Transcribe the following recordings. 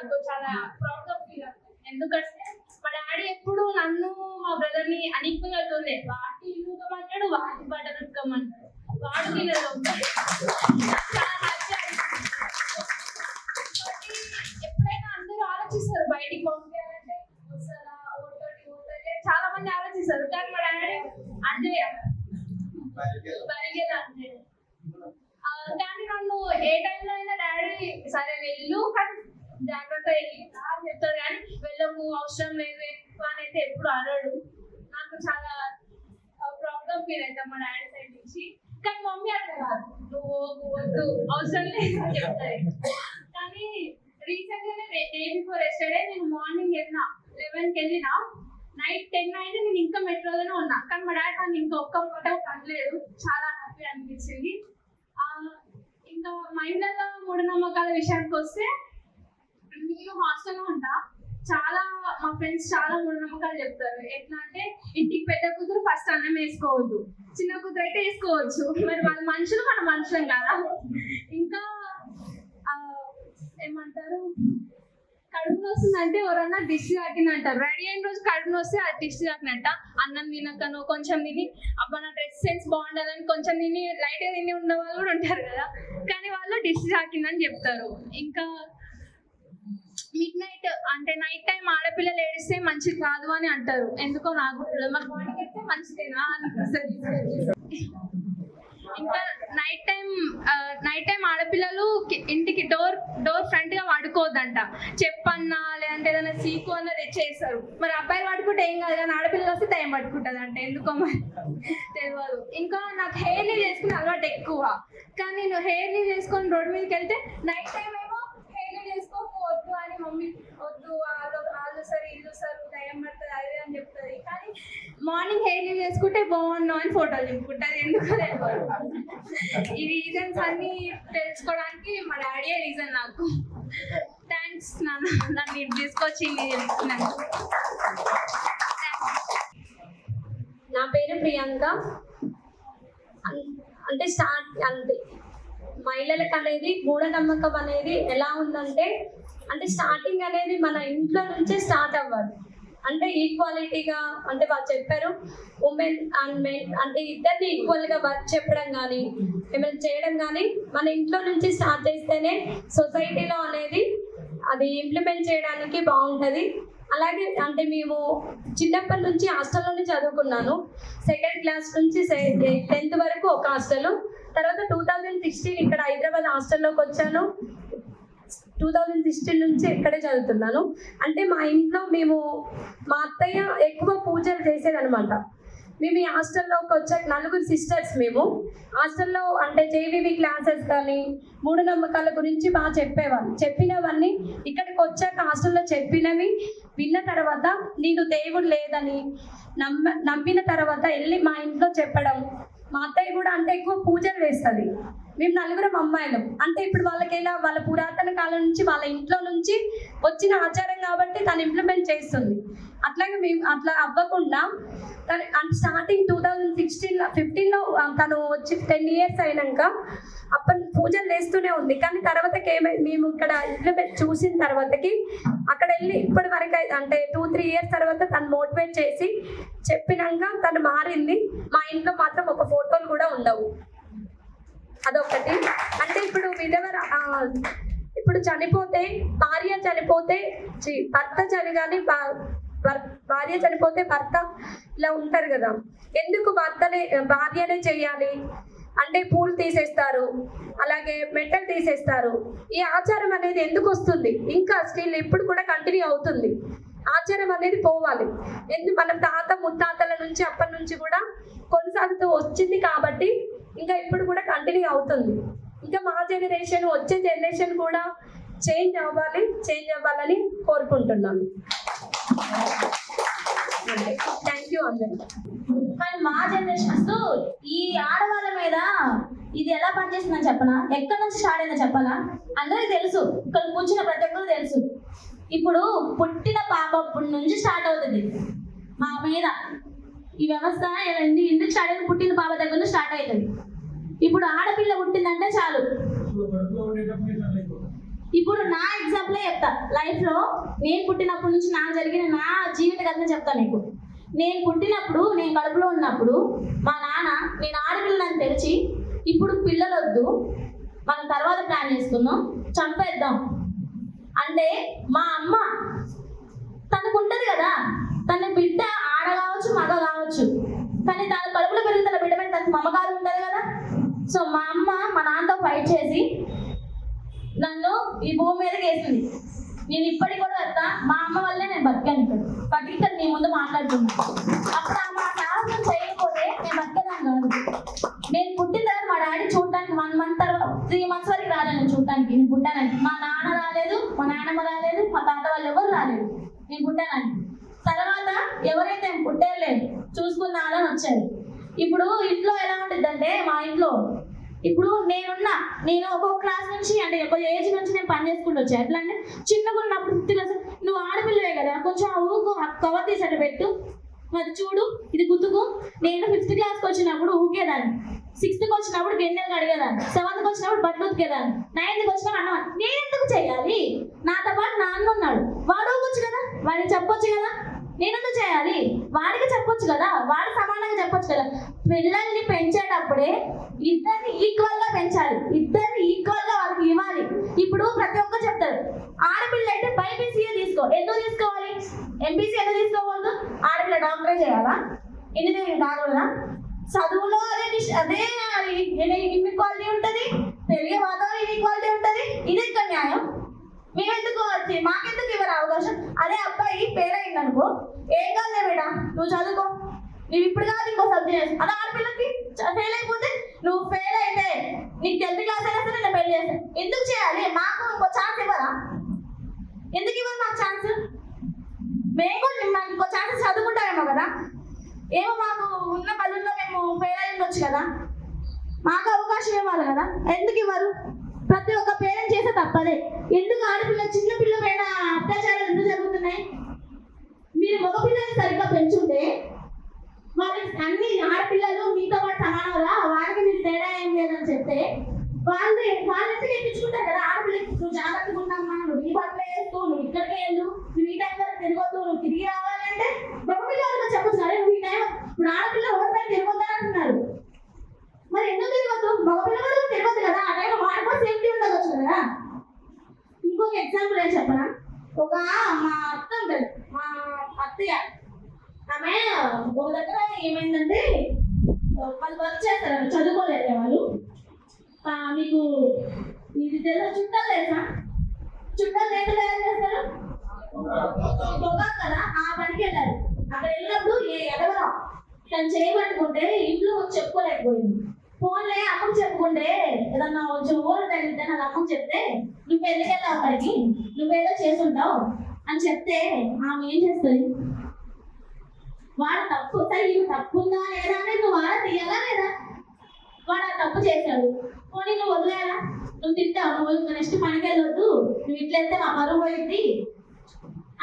నాకు చాలా ప్రౌడ్గా ఫీల్ ఎందుకంటే మా డాడీ ఎప్పుడు నన్ను మా బ్రదర్ని అనిక్వల్ అవుతుంది వాటి ఇల్లు వాటి బట్టలు ఉక్కమంటాడు వాడు తినదు ఎప్పుడైనా అందరూ ఆలోచిస్తారు బయటికి పంపించాలంటే వస్తుందా ఓటోటి చాలా మంది ఆలోచిస్తారు. కానీ మా డాడీ అంతే పరిగెల అంటే కానీ నన్ను ఏ టైంలో అయినా డాడీ సరే వెళ్ళు కానీ జాగ్రత్త వెళ్ళి రా కానీ వెళ్ళకు అవసరం లేదు ఎక్కువ అని అయితే ఎప్పుడు అనడు. నాకు చాలా ప్రాబ్లం ఫీల్ అవుతాం మా డాడీ సైడ్ నుంచి. కానీ మమ్మీ అట్లా కాదు. నువ్వు వద్దు అవసరం లేదు అని చెప్తాయి కానీ రీసెంట్ గానే డే బిఫోర్ ఎస్టర్డే నేను మార్నింగ్ వెళ్ళిన లెవెన్కి వెళ్ళిన నైట్ టెన్ అయితే నేను ఇంకా మెట్రోలోనే ఉన్నా. కానీ మా డాడీ నన్ను ఇంకా ఒక్క పూట కనలేదు చాలా హ్యాపీ అనిపించింది. ఇంకా మైండ్లలో మూఢనమ్మకాల విషయానికి వస్తే నేను హాస్టల్లో ఉంటా. చాలా మా ఫ్రెండ్స్ చాలా మూఢనమ్మకాలు చెప్తారు. ఎట్లా అంటే ఇంటికి పెద్ద కూతురు ఫస్ట్ అన్నం వేసుకోవద్దు. చిన్న కూతురు అయితే వేసుకోవచ్చు. మరి వాళ్ళ మనుషులు మన మనుషులం కదా. ఇంకా ఏమంటారు? కడుపు వస్తుందంటే ఎవరన్నా డిష్ తాకినంటారు రెడీ అయిన రోజు కడుపు వస్తే అది డిష్ తాకినట్ట. అన్నం తినకను కొంచెం తిని అబ్బా నా డ్రెస్ సెన్స్ బాగుండాలని కొంచెం తిని లైట్గా తిని ఉన్న వాళ్ళు కూడా ఉంటారు కదా. కానీ వాళ్ళు డిష్ తాకిందని చెప్తారు. ఇంకా మిడ్ నైట్ అంటే నైట్ టైం ఆడపిల్లలు ఏడిస్తే మంచిది కాదు అని అంటారు. ఎందుకో నాకు కూడా తెలియదు. అయితే మంచిదేనా అనిపిస్తుంది ఇంకా నైట్ టైం నైట్ టైం ఆడపిల్లలు ఇంటికి డోర్ డోర్ ఫ్రంట్గా వాడుకోవద్దంట. చెప్పన్నా లేదంటే ఏదైనా సీకు అన్న తెచ్చేస్తారు. మరి అబ్బాయిలు పడుకుంటే ఏం కాదు కానీ ఆడపిల్లలు వస్తే టైం పట్టుకుంటుంది అంటే ఎందుకో మరి తెలియదు ఇంకా నాకు హెయిర్ లీవ్ చేసుకునే అలవాటు ఎక్కువ. కానీ నేను హెయిర్ చేసుకొని రోడ్డు మీదకి వెళ్తే నైట్ టైం చేసుకోవద్దు అని మమ్మీ వద్దు వాళ్ళు వాళ్ళు సరే ఇల్లు సార్ టైం పడుతుంది అదే అని చెప్తుంది. కానీ మార్నింగ్ హెయిర్ లీవ్ చేసుకుంటే బాగున్నావు అని ఫోటోలు దింపుకుంటుంది ఎందుకు ఈ రీజన్స్ అన్ని తెలుసుకోవడానికి మా డాడీ రీజన్ నాకు. థ్యాంక్స్ నాన్న. నన్ను తీసుకొచ్చి చెప్తున్నాను నా పేరు ప్రియాంక. అన్- అంటే స్టార్ట్ అంతే. మహిళలకు అనేది మూఢనమ్మకం అనేది ఎలా ఉందంటే అంటే స్టార్టింగ్ అనేది మన ఇంట్లో నుంచే స్టార్ట్ అవ్వాలి. అంటే ఈక్వాలిటీగా అంటే వాళ్ళు చెప్పారు ఉమెన్ అండ్ మెన్ అంటే ఇద్దరిని ఈక్వల్గా వర్క్ చెప్పడం కానీ ఏమైనా చేయడం కానీ మన ఇంట్లో నుంచి స్టార్ట్ చేస్తేనే సొసైటీలో అనేది అది ఇంప్లిమెంట్ చేయడానికి బాగుంటుంది. అలాగే అంటే మేము చిన్నప్పటి నుంచి హాస్టల్లోనే చదువుకున్నాను. సెకండ్ క్లాస్ నుంచి టెన్త్ వరకు ఒక హాస్టల్. తర్వాత టూ థౌజండ్ సిక్స్టీన్ ఇక్కడ హైదరాబాద్ హాస్టల్లోకి వచ్చాను. టూ థౌజండ్ సిక్స్టీన్ నుంచి ఇక్కడే చదువుతున్నాను. అంటే మా ఇంట్లో మేము మా అత్తయ్య ఎక్కువ పూజలు చేసేదనమాట మేము ఈ హాస్టల్లోకి వచ్చాక నలుగురు సిస్టర్స్ మేము. హాస్టల్లో అంటే జేవీవి క్లాసెస్ కానీ మూఢనమ్మకాల గురించి బాగా చెప్పేవాళ్ళు. చెప్పినవన్నీ ఇక్కడికి వచ్చాక హాస్టల్లో చెప్పినవి విన్న తర్వాత నేను దేవుడు లేదని నమ్మ నమ్మిన తర్వాత వెళ్ళి మా ఇంట్లో చెప్పడం. మా అత్తయ్య కూడా అంటే ఎక్కువ పూజలు వేస్తుంది మేము నలుగురం అమ్మాయిలం. అంటే ఇప్పుడు వాళ్ళకి ఎలా వాళ్ళ పురాతన కాలం నుంచి వాళ్ళ ఇంట్లో నుంచి వచ్చిన ఆచారం కాబట్టి తను ఇంప్లిమెంట్ చేస్తుంది. అట్లాగే మేము అట్లా అవ్వకుండా తను అంటే స్టార్టింగ్ టూ థౌజండ్ సిక్స్టీన్లో ఫిఫ్టీన్లో తను వచ్చి టెన్ ఇయర్స్ అయినాక అప్పటి పూజలు చేస్తూనే ఉంది. కానీ తర్వాతకి ఏమై మేము ఇక్కడ ఇంప్లిమెంట్ చూసిన తర్వాతకి అక్కడ వెళ్ళి ఇప్పటి వరకు అయితే అంటే టూ త్రీ ఇయర్స్ తర్వాత తను మోటివేట్ చేసి చెప్పినాక తను మారింది. మా ఇంట్లో మాత్రం ఒక ఫోటోలు కూడా ఉండవు. అదొకటి అంటే ఇప్పుడు విధవ ఇప్పుడు చనిపోతే భార్య చనిపోతే చి- భర్త చనిగాని భార్య చనిపోతే భర్త ఇలా ఉంటారు కదా. ఎందుకు భర్తనే భార్యనే చెయ్యాలి అంటే పూలు తీసేస్తారు అలాగే మెట్టలు తీసేస్తారు. ఈ ఆచారం అనేది ఎందుకు వస్తుంది? ఇంకా స్టిల్ ఇప్పుడు కూడా కంటిన్యూ అవుతుంది. ఆచారం అనేది పోవాలి. ఎందుకు మన తాత ముత్తాతల నుంచి అప్పటి నుంచి కూడా కొనసాగుతూ వచ్చింది కాబట్టి ఇంకా ఇప్పుడు కూడా కంటిన్యూ అవుతుంది. ఇంకా మా జనరేషన్ వచ్చే జనరేషన్ కూడా చేంజ్ అవ్వాలి చేంజ్ అవ్వాలని కోరుకుంటున్నాను థ్యాంక్ యూ అందరికి కానీ మా జనరేషన్స్ ఈ ఆడవాళ్ళ మీద ఇది ఎలా పనిచేస్తుందని చెప్పనా? ఎక్కడి నుంచి స్టార్ట్ అయిందో చెప్పాలా అందరికీ తెలుసు. ఇక్కడ కూర్చున్న ప్రతి ఒక్కరు తెలుసు. ఇప్పుడు పుట్టిన పాప నుంచి స్టార్ట్ అవుతుంది. మా మీద. ఈ వ్యవస్థ ఎందు- ఎందుకు స్టార్ట్ పుట్టిన పాప దగ్గర నుంచి స్టార్ట్ అవుతుంది. ఇప్పుడు ఆడపిల్ల పుట్టిందంటే చాలు. ఇప్పుడు నా ఎగ్జాంపులే చెప్తా. లైఫ్లో నేను పుట్టినప్పటి నుంచి నాకు జరిగిన నా జీవిత కథ చెప్తా నీకు. నేను పుట్టినప్పుడు నేను కడుపులో ఉన్నప్పుడు మా నాన్న నేను ఆడపిల్లని తెరిచి ఇప్పుడు పిల్లలొద్దు మనం తర్వాత ప్లాన్ చేసుకుందాం చంపేద్దాం. అంటే మా అమ్మ తనకు ఉంటది కదా. తన బిడ్డ ఆడ కావచ్చు మగ కావచ్చు. కానీ తన కడుపులో పెరుగుతున్న బిడ్డ మీద తనకు మమకారం ఉండదు కదా? సో మా అమ్మ మా నాన్నతో ఫైట్ చేసి నన్ను ఈ భూమి మీదకి వేసింది. నేను ఇప్పటికి కూడా వస్తా మా అమ్మ వల్లే నేను బతికాను ఇక్కడ. బతికి ఇక్కడ నీ ముందు మాట్లాడుతున్నాను అప్పుడు ఆమె ఆ సాహసం చేయకపోతే నేను బతికేదాన్ని కాదు నేను పుట్టిన తర్వాత మా డాడీ చూడటానికి వన్ మంత్ తర్వాత త్రీ మంత్స్ వరకు రాలేదు నేను చూడటానికి నేను పుట్టానని మా నాన్న రాలేదు మా నాన్నమ్మ రాలేదు మా తాత వాళ్ళు ఎవరు రాలేదు నేను పుట్టానని తర్వాత ఎవరైతే పుట్టారులే వచ్చారు ఇప్పుడు ఇంట్లో ఎలా ఉంటుందంటే మా ఇంట్లో ఇప్పుడు నేనున్నా నేను ఒక్కొక్క క్లాస్ నుంచి అంటే ఒక ఏజ్ నుంచి నేను పని చేసుకుంటూ వచ్చాను ఎట్లా అంటే చిన్నగా ఉన్నప్పుడు ఫిఫ్త్ క్లాస్ నువ్వు ఆడపిల్లవే కదా కొంచెం ఆ ఊకు కవర్ తీసేట పెట్టు. మరి చూడు ఇది గుర్తుకు. నేను ఫిఫ్త్ క్లాస్కి వచ్చినప్పుడు ఊకేదాన్ని. సిక్స్త్కి వచ్చినప్పుడు గిన్నెలు కడిగేదాన్ని. సెవెంత్కి వచ్చినప్పుడు బట్టలు ఉతికేదాన్ని. నైన్త్కి వచ్చినప్పుడు అన్న. నేను ఎందుకు చేయాలి? నాతో పాటు నాన్న ఉన్నాడు. వాడు ఊకొచ్చు కదా? వాడికి చెప్పొచ్చు కదా? నేనెందుకు చేయాలి? వాడికి చెప్పొచ్చు కదా? వాడు సమానంగా చెప్పొచ్చు కదా? పిల్లల్ని పెంచేటప్పుడే ఇద్దరిని ఈక్వల్గా పెంచాలి. ఇద్దరిని ఈక్వల్గా వాళ్ళకి ఇవ్వాలి. ఇప్పుడు ప్రతి ఒక్కరు చెప్తారు ఆడపిల్ల అయితే బైపీసీఏ తీసుకో. ఎందుకు తీసుకోవాలి? ఎంపీసీ ఎందుకు తీసుకోకూడదు? ఆడపిల్ల డాక్టరే చేయాలా? ఇంజనీరింగ్ కాకూడదా? చదువులో అదే అదే ఇన్ఈక్వాలిటీ ఉంటది పెరిగే వాతావరణం ఇన్ఈక్వాలిటీ ఉంటది ఇది మేమెందుకు వచ్చి- మాకెందుకు ఇవ్వరు అవకాశం? అదే అబ్బాయి ఫెయిల్ అయింది అనుకో ఏం కాదులే మేడం నువ్వు చదువుకో. నువ్వు ఇప్పుడు కాదు ఇంకో సబ్జెక్ట్ అదే ఆడపిల్లకి ఫెయిల్ అయిపోతే నువ్వు ఫెయిల్ అయితే నీకు టెన్త్ క్లాస్ అయినా సరే నేను పెళ్ళి చేస్తాను ఎందుకు చేయాలి? మాకు ఇంకో ఛాన్స్ ఇవ్వరా? ఎందుకు ఇవ్వరు మాకు ఛాన్స్ మేము కూడా మాకు ఇంకో ఛాన్స్ చదువుకుంటామేమో కదా. ఏమో మాకు ఉన్న పనుల్లో మేము ఫెయిల్ అయ్యి ఉండొచ్చు కదా. మాకు అవకాశం ఇవ్వాలి కదా. ఎందుకు ఇవ్వరు? ప్రతి ఒక్క పేరెంట్ చేసే తప్పదే. ఎందుకు ఆడపిల్ల చిన్న పిల్ల పైన అత్యాచారాలు ఎందుకు జరుగుతున్నాయి? మీరు మగ పిల్లల్ని సరిగ్గా పెంచుంటే వాళ్ళకి అన్ని ఆడపిల్లలు మీతో పాటు సమానంగా వాళ్ళకి మీరు తేడా ఏం లేదని చెప్తే వాళ్ళు వాళ్ళు ఎందుకు ఎక్కించుకుంటారు కదా? ఆడపిల్లకి నువ్వు జాగ్రత్తగా ఉన్నామ్మా నువ్వు ఈ బట్టలు వేస్తూ నువ్వు ఇక్కడికి వెళ్ళు నువ్వు ఈ టైం వరకు తిరగొద్దు నువ్వు తిరిగి రావాలంటే మగ పిల్లలతో చెప్పచ్చు సరే నువ్వు ఈ టైం ఇప్పుడు ఆడపిల్ల రోడ్ పైన తిరగొద్దని అంటున్నారు. మరి ఎందుకు తిరగొద్దు? మగపిల్ల కూడా తిరగద్దు కదా ఆ టైంలో వాడు కూడా సేఫ్టీ ఉండవచ్చు కదా ఇంకొక ఎగ్జాంపుల్ ఏం చెప్పనా? ఒక మా అత్త ఉంటుంది మా అత్తయ్య. ఆమె ఒక దగ్గర ఏమైందంటే వాళ్ళు వర్క్ చేస్తారు చదువుకోలేరు వాళ్ళు. మీకు ఇది తెలుసా? చుట్టాలు తెలుసా? చుట్టాలు ఎంత తయారు చేస్తారు? పొగాకు కదా ఆ పనికి వెళ్ళారు. అక్కడ వెళ్ళినప్పుడు ఏ ఎడవరా తను చేయబట్టుకుంటే ఇంట్లో చెప్పుకోలేకపోయింది. ఫోన్లే అమ్మకు చెప్పుకుంటే ఏదన్నా కొంచెం ఊరు తగిలితే నాకు అమ్మకు చెప్తే నువ్వు ఎందుకెళ్ళావు అక్కడికి? నువ్వేదో చేసుంటావు అని చెప్తే ఆమె ఏం చేస్తుంది? వాడు తప్పు సరే ఇది తప్పు ఉందా లేదా అనేది నువ్వు వాడ తీయాలా లేదా? వాడు ఆ తప్పు చేశాడు. పోనీ నువ్వు వదిలేయాలా? నువ్వు తింటావు నువ్వు నెక్స్ట్ పనికి వెళ్ళొద్దు నువ్వు ఇట్లయితే మా పరువు పోయింది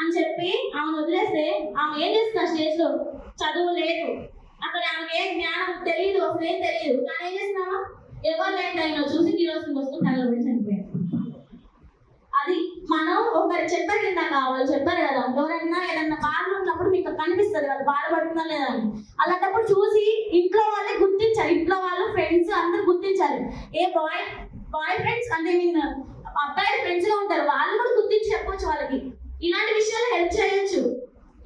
అని చెప్పి ఆమె వదిలేస్తే ఆమె ఏం చేస్తున్నా స్టేజ్ చదువు లేదు. అక్కడ ఆమెకి ఏం జ్ఞానం తెలియదు అసలు ఏం తెలియదు కానీ ఏం చేస్తున్నావా? ఎవరు లేని ఆయన చూసి కిరోసిన్ వస్తుంది తగలబడి చనిపోయాడు అది మనం ఒకరు చెప్పారు ఇందాక వాళ్ళు చెప్పారు కదా. ఎవరైనా ఏదన్నా బాధలు ఉన్నప్పుడు మీకు కనిపిస్తుంది వాళ్ళు బాధపడుతున్నా లేదా అని. అలాంటప్పుడు చూసి ఇంట్లో వాళ్ళే గుర్తించాలి. ఇంట్లో వాళ్ళు ఫ్రెండ్స్ అందరు గుర్తించాలి. ఏ బాయ్ బాయ్ ఫ్రెండ్స్ అంటే మీన్ అబ్బాయి ఫ్రెండ్స్గా ఉంటారు. వాళ్ళు కూడా గుర్తించి చెప్పొచ్చు వాళ్ళకి. ఇలాంటి విషయాలు హెల్ప్ చేయొచ్చు.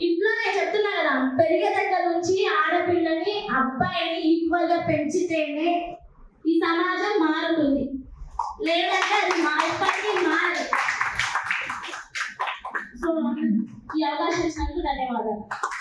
ఇంట్లో నేను చెప్తున్నా కదా పెరిగే అబ్బాయిని పెంచితేనే ఈ సమాజం మారుతుంది. లేదంటే అది మా ఎప్పటికీ మారదు. సో ఈ అవకాశం ఇచ్చినందుకు ధన్యవాదాలు.